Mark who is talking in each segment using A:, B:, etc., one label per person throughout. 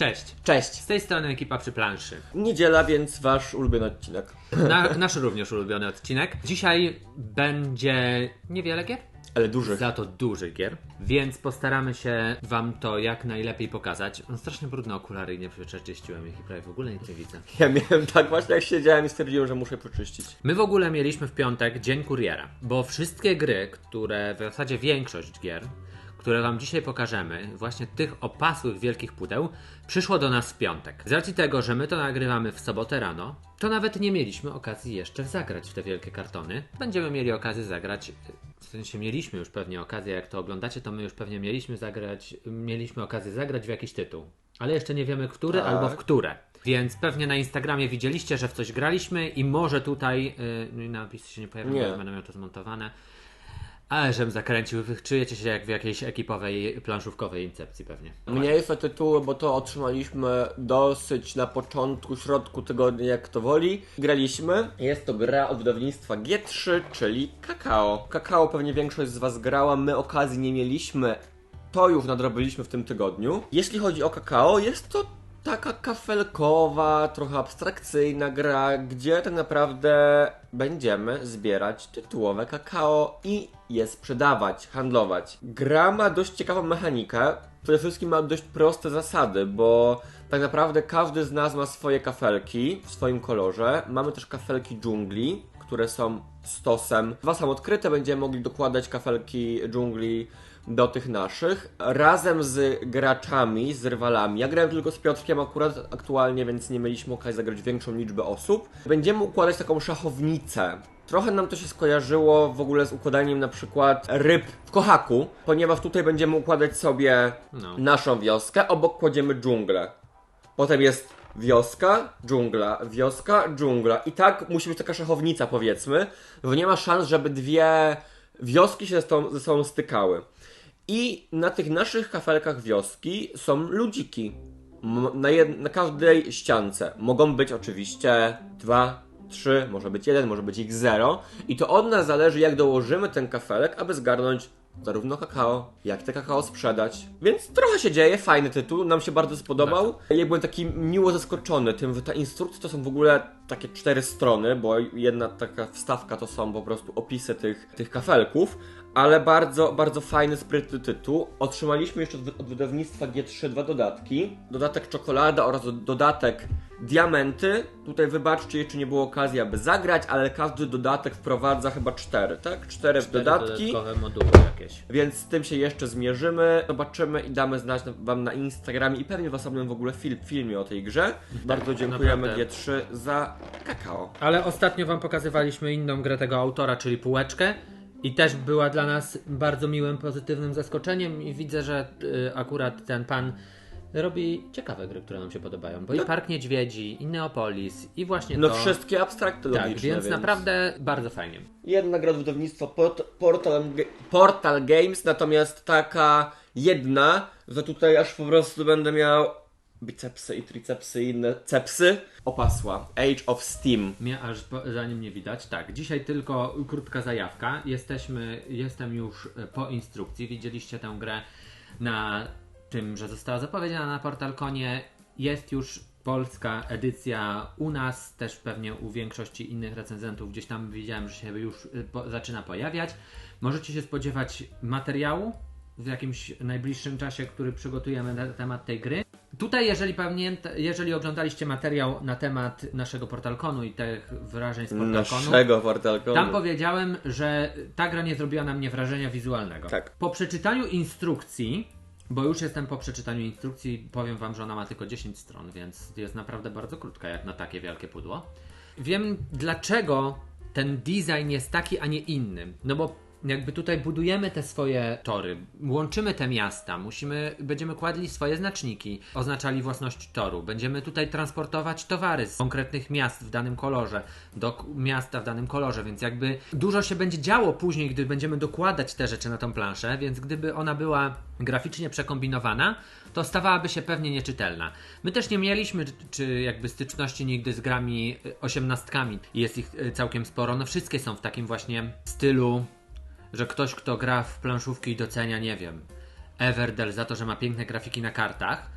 A: Cześć.
B: Cześć.
A: Z tej strony ekipa przy planszy.
B: Niedziela, więc wasz ulubiony odcinek.
A: Na, nasz również ulubiony odcinek. Dzisiaj będzie niewiele gier,
B: Ale dużych.
A: za to dużych gier, więc postaramy się Wam to jak najlepiej pokazać. No, strasznie brudne okulary i nie przeczyściłem ich i prawie w ogóle nic nie widzę.
B: Ja miałem tak właśnie jak siedziałem i stwierdziłem, że muszę poczyścić.
A: My w ogóle mieliśmy w piątek Dzień Kuriera, bo wszystkie gry, które, w zasadzie większość gier, które Wam dzisiaj pokażemy, właśnie tych opasłych wielkich pudeł, przyszło do nas w piątek. Z racji tego, że my to nagrywamy w sobotę rano, to nawet nie mieliśmy okazji jeszcze zagrać w te wielkie kartony. Będziemy mieli okazję zagrać, w sensie mieliśmy już pewnie okazję, jak to oglądacie, to my już pewnie mieliśmy zagrać, mieliśmy okazję zagrać w jakiś tytuł. Ale jeszcze nie wiemy, który
B: Tak.
A: albo w które. Więc pewnie na Instagramie widzieliście, że w coś graliśmy i może tutaj yy, napisy się nie pojawią,
B: Nie.
A: bo będę miał to zmontowane. Ale żebym zakręcił, wy czujecie się jak w jakiejś ekipowej, planszówkowej incepcji pewnie.
B: Mniej są tytuły, bo to otrzymaliśmy dosyć na początku, środku tygodnia, jak to woli. Graliśmy. Jest to gra od wydawnictwa G3, czyli Kakao. Kakao pewnie większość z Was grała, my okazji nie mieliśmy. To już nadrobiliśmy w tym tygodniu. Jeśli chodzi o Kakao, jest to taka kafelkowa, trochę abstrakcyjna gra, gdzie tak naprawdę będziemy zbierać tytułowe kakao i je sprzedawać, handlować. Gra ma dość ciekawą mechanikę, przede wszystkim ma dość proste zasady, bo tak naprawdę każdy z nas ma swoje kafelki w swoim kolorze. Mamy też kafelki dżungli, które są stosem. Dwa są odkryte, będziemy mogli dokładać kafelki dżungli do tych naszych. Razem z graczami, z rywalami. Ja grałem tylko z Piotrkiem akurat aktualnie, więc nie mieliśmy okazji zagrać większą liczbę osób. Będziemy układać taką szachownicę. Trochę nam to się skojarzyło w ogóle z układaniem na przykład ryb w kochaku, ponieważ tutaj będziemy układać sobie
A: No.
B: naszą wioskę, obok kładziemy dżunglę. Potem jest wioska, dżungla, wioska, dżungla. I tak musi być taka szachownica, powiedzmy, bo nie ma szans, żeby dwie wioski się ze sobą, stykały. I na tych naszych kafelkach wioski są ludziki. Na, jed- na każdej ściance. Mogą być oczywiście dwa, trzy, może być jeden, może być ich zero. I to od nas zależy, jak dołożymy ten kafelek, aby zgarnąć zarówno kakao, jak te kakao sprzedać. Więc trochę się dzieje, fajny tytuł, nam się bardzo spodobał. Ja byłem taki miło zaskoczony tym, że ta instrukcja to są w ogóle takie cztery strony, bo jedna taka wstawka to są po prostu opisy tych, tych kafelków. Ale bardzo, bardzo fajny, sprytny tytuł. Otrzymaliśmy jeszcze od, wydawnictwa G3 dwa dodatki. Dodatek czekolada oraz do, dodatek diamenty. Tutaj wybaczcie, jeszcze nie było okazji, aby zagrać, ale każdy dodatek wprowadza chyba cztery, tak? Cztery, dodatki.
A: Dodatkowe moduły jakieś.
B: Więc z tym się jeszcze zmierzymy, zobaczymy i damy znać na- Wam na Instagramie i pewnie w osobnym w ogóle film, filmie o tej grze. Bardzo dziękujemy
A: naprawdę.
B: G3 za kakao.
A: Ale ostatnio Wam pokazywaliśmy inną grę tego autora, czyli Półeczkę. I też była dla nas bardzo miłym, pozytywnym zaskoczeniem i widzę, że y, akurat ten pan robi ciekawe gry, które nam się podobają. Bo i Park Niedźwiedzi, i Neopolis, i właśnie
B: No
A: to...
B: wszystkie abstrakty
A: Tak,
B: logiczne,
A: więc, naprawdę bardzo fajnie.
B: Jedna gra wydawnictwa Port Portal, Portal Games, natomiast taka jedna, że tutaj aż po prostu będę miał bicepsy i tricepsy i inne cepsy. Opasła. Age of Steam.
A: Mnie aż po, za nim nie widać. Tak, dzisiaj tylko krótka zajawka. Jesteśmy, jestem już po instrukcji. Widzieliście tę grę na tym, że została zapowiedziana na Portalkonie. Jest już polska edycja u nas, też pewnie u większości innych recenzentów. Gdzieś tam widziałem, że się już e, po, zaczyna pojawiać. Możecie się spodziewać materiału w jakimś najbliższym czasie, który przygotujemy na temat tej gry. Tutaj, jeżeli pamięta, jeżeli oglądaliście materiał na temat naszego portalkonu i tych wrażeń z portalkonu,
B: Naszego Portalkonu.
A: tam powiedziałem, że ta gra nie zrobiła na mnie wrażenia wizualnego.
B: Tak.
A: Po przeczytaniu instrukcji, bo już jestem po przeczytaniu instrukcji, powiem wam, że ona ma tylko 10 stron, więc jest naprawdę bardzo krótka jak na takie wielkie pudło. Wiem dlaczego ten design jest taki, a nie inny. No bo jakby tutaj budujemy te swoje tory, łączymy te miasta, musimy, będziemy kładli swoje znaczniki, oznaczali własność toru, będziemy tutaj transportować towary z konkretnych miast w danym kolorze do miasta w danym kolorze, więc jakby dużo się będzie działo później, gdy będziemy dokładać te rzeczy na tą planszę, więc gdyby ona była graficznie przekombinowana, to stawałaby się pewnie nieczytelna. My też nie mieliśmy czy jakby styczności nigdy z grami y, osiemnastkami jest ich y, całkiem sporo. No wszystkie są w takim właśnie stylu, że ktoś kto gra w planszówki i docenia, nie wiem, Everdell za to, że ma piękne grafiki na kartach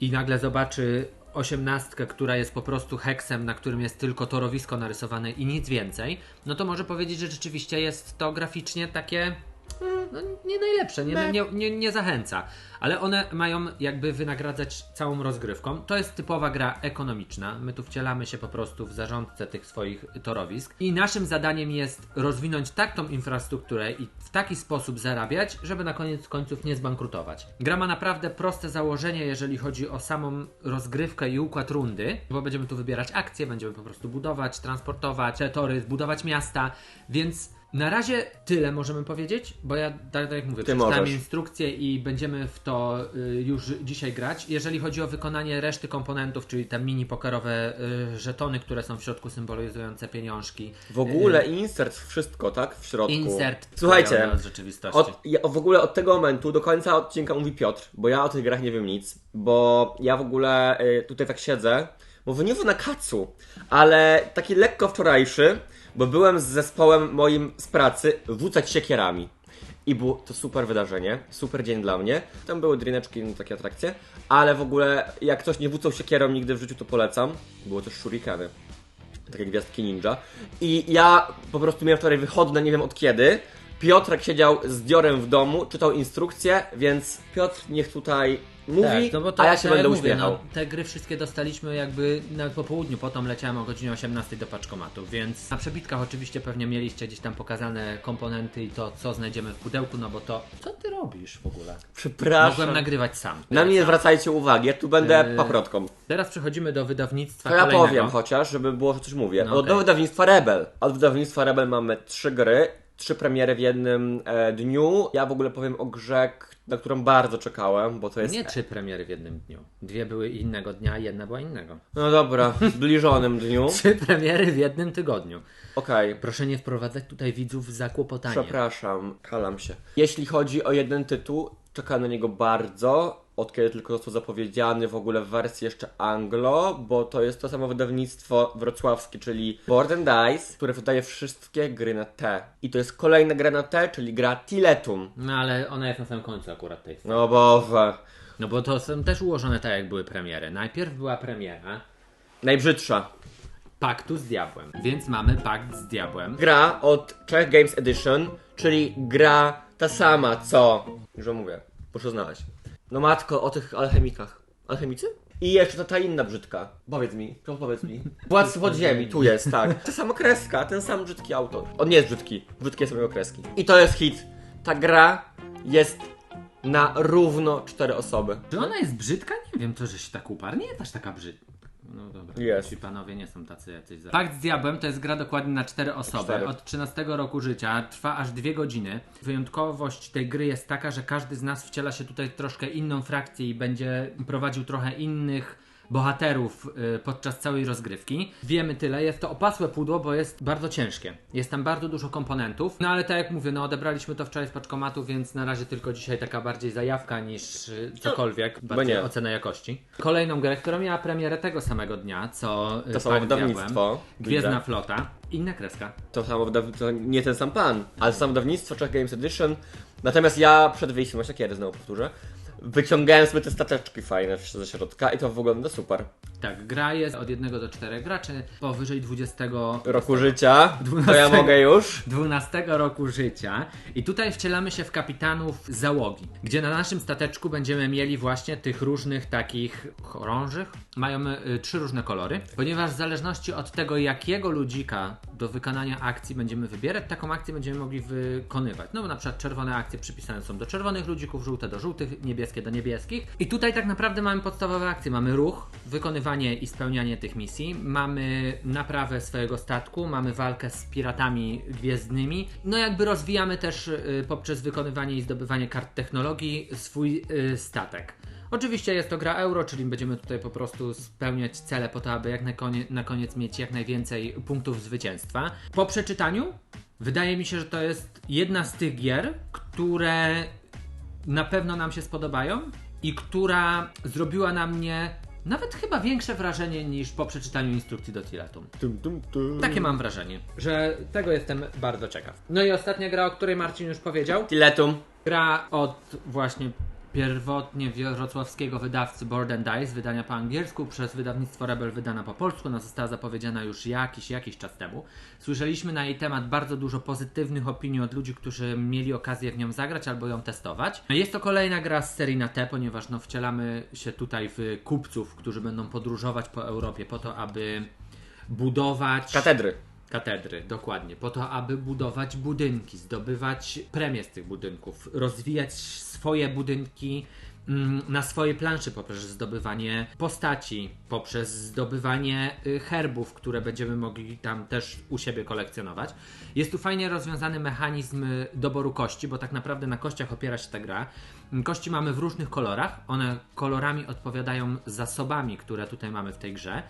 A: i nagle zobaczy osiemnastkę, która jest po prostu heksem, na którym jest tylko torowisko narysowane i nic więcej, no to może powiedzieć, że rzeczywiście jest to graficznie takie no, nie najlepsze, nie, nie, nie, nie zachęca. Ale one mają jakby wynagradzać całą rozgrywką. To jest typowa gra ekonomiczna. My tu wcielamy się po prostu w zarządcę tych swoich torowisk. I naszym zadaniem jest rozwinąć tak tą infrastrukturę i w taki sposób zarabiać, żeby na koniec końców nie zbankrutować. Gra ma naprawdę proste założenie, jeżeli chodzi o samą rozgrywkę i układ rundy, bo będziemy tu wybierać akcje, będziemy po prostu budować, transportować tory, budować miasta, więc na razie tyle możemy powiedzieć, bo ja, tak, tak jak mówię,
B: Ty
A: przeczytałem
B: możesz.
A: instrukcję i będziemy w to y, już dzisiaj grać. Jeżeli chodzi o wykonanie reszty komponentów, czyli te mini pokerowe y, żetony, które są w środku symbolizujące pieniążki.
B: W ogóle insert, wszystko, tak? W środku.
A: Insert
B: Słuchajcie. Od, ja, w ogóle od tego momentu do końca odcinka mówi Piotr, bo ja o tych grach nie wiem nic, bo ja w ogóle y, tutaj tak siedzę, może nie w nakacu, ale taki lekko wczorajszy, bo byłem z zespołem moim z pracy rzucać siekierami. I było to super wydarzenie, super dzień dla mnie. Tam były drineczki, no, takie atrakcje, ale w ogóle jak ktoś nie wrzucał siekierą nigdy w życiu, to polecam. Było też shurikeny takie gwiazdki ninja. I ja po prostu miałem wczoraj wychodne, nie wiem od kiedy. Piotrek siedział z Diorem w domu, czytał instrukcję, więc Piotr niech tutaj mówi,
A: Tak, no bo to,
B: a ja się będę
A: mówię,
B: uśmiechał.
A: No, te gry wszystkie dostaliśmy jakby nawet po południu, potem leciałem o godzinie 18 do paczkomatu, więc na przebitkach oczywiście pewnie mieliście gdzieś tam pokazane komponenty i to, co znajdziemy w pudełku, no bo to... Co ty robisz w ogóle?
B: Przepraszam.
A: Mogłem nagrywać sam.
B: Na mnie nie zwracajcie uwagi, ja tu będę
A: Yy,
B: paprotką.
A: Teraz przechodzimy do wydawnictwa
B: To ja
A: kolejnego.
B: powiem chociaż, żeby było, że coś mówię.
A: No
B: Od do wydawnictwa Rebel. Od wydawnictwa Rebel mamy trzy gry, trzy premiery w jednym e, dniu. Ja w ogóle powiem o grze, na którą bardzo czekałem, bo to jest...
A: Nie trzy premiery w jednym dniu. Dwie były innego dnia, jedna była innego.
B: No dobra, w zbliżonym dniu.
A: Trzy premiery w jednym tygodniu.
B: Okej.
A: Proszę nie wprowadzać tutaj widzów w zakłopotanie.
B: Przepraszam, kalam się. Jeśli chodzi o jeden tytuł, czekam na niego bardzo. Od kiedy tylko został zapowiedziany w ogóle w wersji jeszcze anglo, bo to jest to samo wydawnictwo wrocławskie, czyli Board and Dice, które wydaje wszystkie gry na T. I to jest kolejna gra na T, czyli gra Tiletum.
A: No ale ona jest na samym końcu akurat tej
B: No Boże.
A: No bo to są też ułożone tak, jak były premiery. Najpierw była premiera
B: Najbrzydsza.
A: Paktu z Diabłem, więc mamy Pakt z Diabłem.
B: Gra od Czech Games Edition, czyli gra ta sama co... Już mówię, muszę znaleźć. No matko, o tych alchemikach. Alchemicy? I jeszcze ta, inna brzydka. Powiedz mi, to powiedz mi. Władcy podziemi, tu jest, tak. Ta sama kreska, ten sam brzydki autor. On nie jest brzydki, brzydkie są jego kreski. I to jest hit. Ta gra jest na równo cztery osoby.
A: Czy ona jest brzydka? Nie wiem, to że się tak uparł. Nie jest aż taka brzydka. No dobra,
B: Jest.
A: ci panowie nie są tacy jacyś za... Pakt z Diabłem to jest gra dokładnie na cztery osoby.
B: Cztery.
A: Od 13 roku życia, trwa aż dwie godziny. Wyjątkowość tej gry jest taka, że każdy z nas wciela się tutaj w troszkę inną frakcję i będzie prowadził trochę innych bohaterów y, podczas całej rozgrywki. Wiemy tyle, jest to opasłe pudło, bo jest bardzo ciężkie. Jest tam bardzo dużo komponentów, no ale tak jak mówię, no odebraliśmy to wczoraj z paczkomatu, więc na razie tylko dzisiaj taka bardziej zajawka niż y, cokolwiek, bardziej
B: nie.
A: ocena jakości. Kolejną grę, która miała premierę tego samego dnia, co y,
B: To samo wydawnictwo.
A: Gwiezdna. Flota. Inna kreska.
B: To samo wydawnictwo, nie ten sam pan, ale samo wydawnictwo Czech Games Edition. Natomiast ja przed wyjściem, właśnie kiedy znowu powtórzę, wyciągałem sobie te stateczki fajne ze środka i to wygląda super.
A: Tak, gra jest od 1 do 4 graczy, powyżej 20
B: Roku życia, to ja
A: 12.
B: mogę już.
A: 12 roku życia i tutaj wcielamy się w kapitanów załogi, gdzie na naszym stateczku będziemy mieli właśnie tych różnych takich chorążych. Mają y, trzy różne kolory, ponieważ w zależności od tego, jakiego ludzika do wykonania akcji będziemy wybierać, taką akcję będziemy mogli wykonywać. No bo na przykład czerwone akcje przypisane są do czerwonych ludzików, żółte do żółtych, niebieskie do niebieskich. I tutaj tak naprawdę mamy podstawowe akcje. Mamy ruch, wykonywanie i spełnianie tych misji, mamy naprawę swojego statku, mamy walkę z piratami gwiezdnymi. No jakby rozwijamy też y, poprzez wykonywanie i zdobywanie kart technologii swój y, statek. Oczywiście jest to gra euro, czyli będziemy tutaj po prostu spełniać cele po to, aby jak na, konie, na koniec mieć jak najwięcej punktów zwycięstwa. Po przeczytaniu wydaje mi się, że to jest jedna z tych gier, które na pewno nam się spodobają i która zrobiła na mnie nawet chyba większe wrażenie niż po przeczytaniu instrukcji do Tilatum.
B: Tum, tum, tum.
A: Takie mam wrażenie, że tego jestem bardzo ciekaw. No i ostatnia gra, o której Marcin już powiedział.
B: Tiletum.
A: Gra od właśnie pierwotnie wrocławskiego wydawcy Board and Dice, wydania po angielsku, przez wydawnictwo Rebel wydana po polsku. Ona została zapowiedziana już jakiś, jakiś czas temu. Słyszeliśmy na jej temat bardzo dużo pozytywnych opinii od ludzi, którzy mieli okazję w nią zagrać albo ją testować. Jest to kolejna gra z serii na T, ponieważ no, wcielamy się tutaj w kupców, którzy będą podróżować po Europie po to, aby budować...
B: Katedry.
A: Katedry, dokładnie. Po to, aby budować budynki, zdobywać premie z tych budynków, rozwijać swoje budynki mm, na swojej planszy poprzez zdobywanie postaci, poprzez zdobywanie y, herbów, które będziemy mogli tam też u siebie kolekcjonować. Jest tu fajnie rozwiązany mechanizm y, doboru kości, bo tak naprawdę na kościach opiera się ta gra. Kości mamy w różnych kolorach, one kolorami odpowiadają zasobami, które tutaj mamy w tej grze.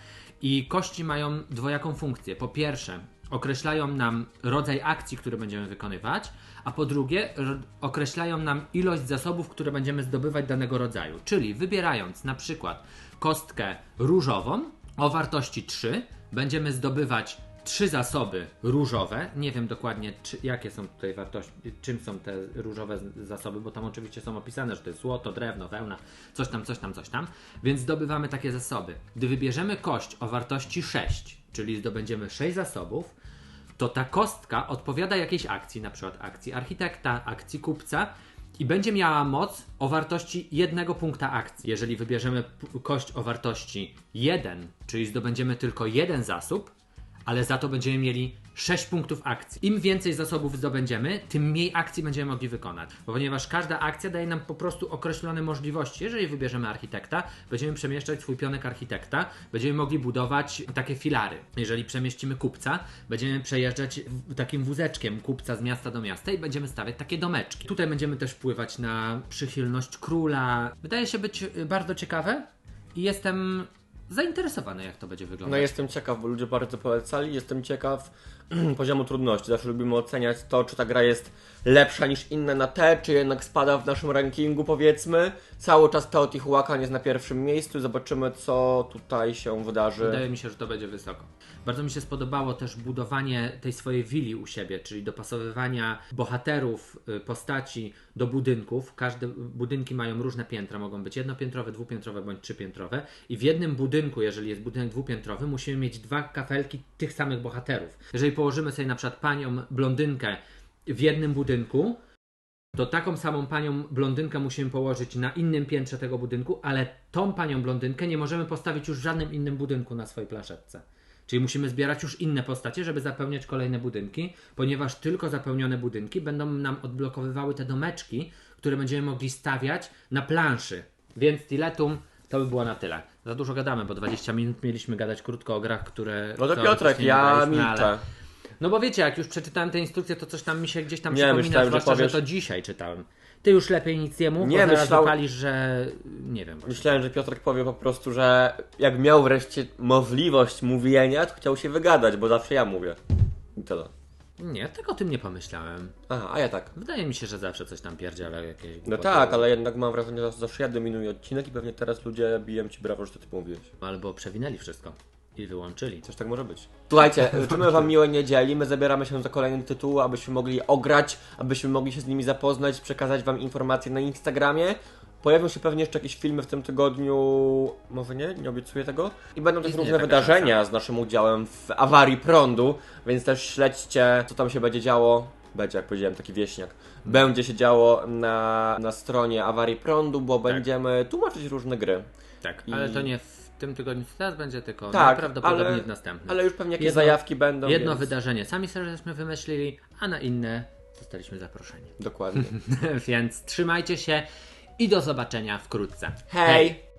A: I kości mają dwojaką funkcję. Po pierwsze, określają nam rodzaj akcji, które będziemy wykonywać, a po drugie, określają nam ilość zasobów, które będziemy zdobywać danego rodzaju. Czyli wybierając na przykład kostkę różową o wartości 3, będziemy zdobywać trzy zasoby różowe. Nie wiem dokładnie, czy, jakie są tutaj wartości, czym są te różowe zasoby, bo tam oczywiście są opisane, że to jest złoto, drewno, wełna, coś tam, coś tam, coś tam. Więc zdobywamy takie zasoby. Gdy wybierzemy kość o wartości 6, czyli zdobędziemy 6 zasobów, to ta kostka odpowiada jakiejś akcji, na przykład akcji architekta, akcji kupca i będzie miała moc o wartości jednego punkta akcji. Jeżeli wybierzemy kość o wartości 1, czyli zdobędziemy tylko jeden zasób, ale za to będziemy mieli 6 punktów akcji. Im więcej zasobów zdobędziemy, tym mniej akcji będziemy mogli wykonać. Ponieważ każda akcja daje nam po prostu określone możliwości. Jeżeli wybierzemy architekta, będziemy przemieszczać swój pionek architekta, będziemy mogli budować takie filary. Jeżeli przemieścimy kupca, będziemy przejeżdżać takim wózeczkiem kupca z miasta do miasta i będziemy stawiać takie domeczki. Tutaj będziemy też wpływać na przychylność króla. Wydaje się być bardzo ciekawe i jestem zainteresowany, jak to będzie wyglądać.
B: No jestem ciekaw, bo ludzie bardzo polecali. Jestem ciekaw poziomu trudności. Zawsze lubimy oceniać to, czy ta gra jest lepsza niż inne na te, czy jednak spada w naszym rankingu, powiedzmy. Cały czas Teotihuacan jest na pierwszym miejscu. Zobaczymy, co tutaj się wydarzy.
A: Wydaje mi się, że to będzie wysoko. Bardzo mi się spodobało też budowanie tej swojej willi u siebie, czyli dopasowywania bohaterów, y, postaci do budynków. Każde budynki mają różne piętra, mogą być jednopiętrowe, dwupiętrowe bądź trzypiętrowe. I w jednym budynku, jeżeli jest budynek dwupiętrowy, musimy mieć dwa kafelki tych samych bohaterów. Jeżeli położymy sobie na przykład panią blondynkę w jednym budynku, to taką samą panią blondynkę musimy położyć na innym piętrze tego budynku, ale tą panią blondynkę nie możemy postawić już w żadnym innym budynku na swojej planszetce. Czyli musimy zbierać już inne postacie, żeby zapełniać kolejne budynki, ponieważ tylko zapełnione budynki będą nam odblokowywały te domeczki, które będziemy mogli stawiać na planszy. Więc Tiletum to by było na tyle. Za dużo gadamy, bo 20 minut mieliśmy gadać krótko o grach, które.
B: No to Piotrek, ja milczę.
A: no bo wiecie, jak już przeczytałem tę instrukcję, to coś tam mi się gdzieś tam
B: Nie,
A: przypomina,
B: myślałem, że
A: zwłaszcza, że,
B: powiesz-
A: to dzisiaj czytałem. Ty już lepiej nic nie mów,
B: Nie,
A: bo zaraz wypalisz, że nie wiem. Właśnie.
B: Myślałem, że Piotrek powie po prostu, że jak miał wreszcie możliwość mówienia, to chciał się wygadać, bo zawsze ja mówię. I tyle.
A: Nie, tak o tym nie pomyślałem.
B: Aha, a ja tak.
A: Wydaje mi się, że zawsze coś tam pierdzielę jakieś
B: No tak, ale jednak mam wrażenie, że zawsze ja dominuję odcinek i pewnie teraz ludzie biją ci brawo, że to ty mówiłeś.
A: Albo przewinęli wszystko i wyłączyli.
B: Coś tak może być. Słuchajcie, życzymy wam miłej niedzieli, my zabieramy się za kolejne tytuły, abyśmy mogli ograć, abyśmy mogli się z nimi zapoznać, przekazać wam informacje na Instagramie. Pojawią się pewnie jeszcze jakieś filmy w tym tygodniu, może nie, nie obiecuję tego. I będą też różne
A: taka
B: wydarzenia z naszym udziałem w awarii prądu, więc też śledźcie, co tam się będzie działo. Będzie, jak powiedziałem, taki wieśniak. Będzie się działo na, na stronie awarii prądu, bo będziemy tłumaczyć różne gry.
A: Tak,
B: I-
A: ale to nie w tym tygodniu, co teraz będzie, tylko
B: Tak,
A: prawdopodobnie
B: ale-
A: w następnym.
B: Ale już pewnie jakieś
A: Jedno-
B: zajawki będą.
A: Jedno
B: więc...
A: wydarzenie sami sobie żeśmy wymyślili, a na inne zostaliśmy zaproszeni.
B: Dokładnie.
A: Więc trzymajcie się i do zobaczenia wkrótce.
B: Hej.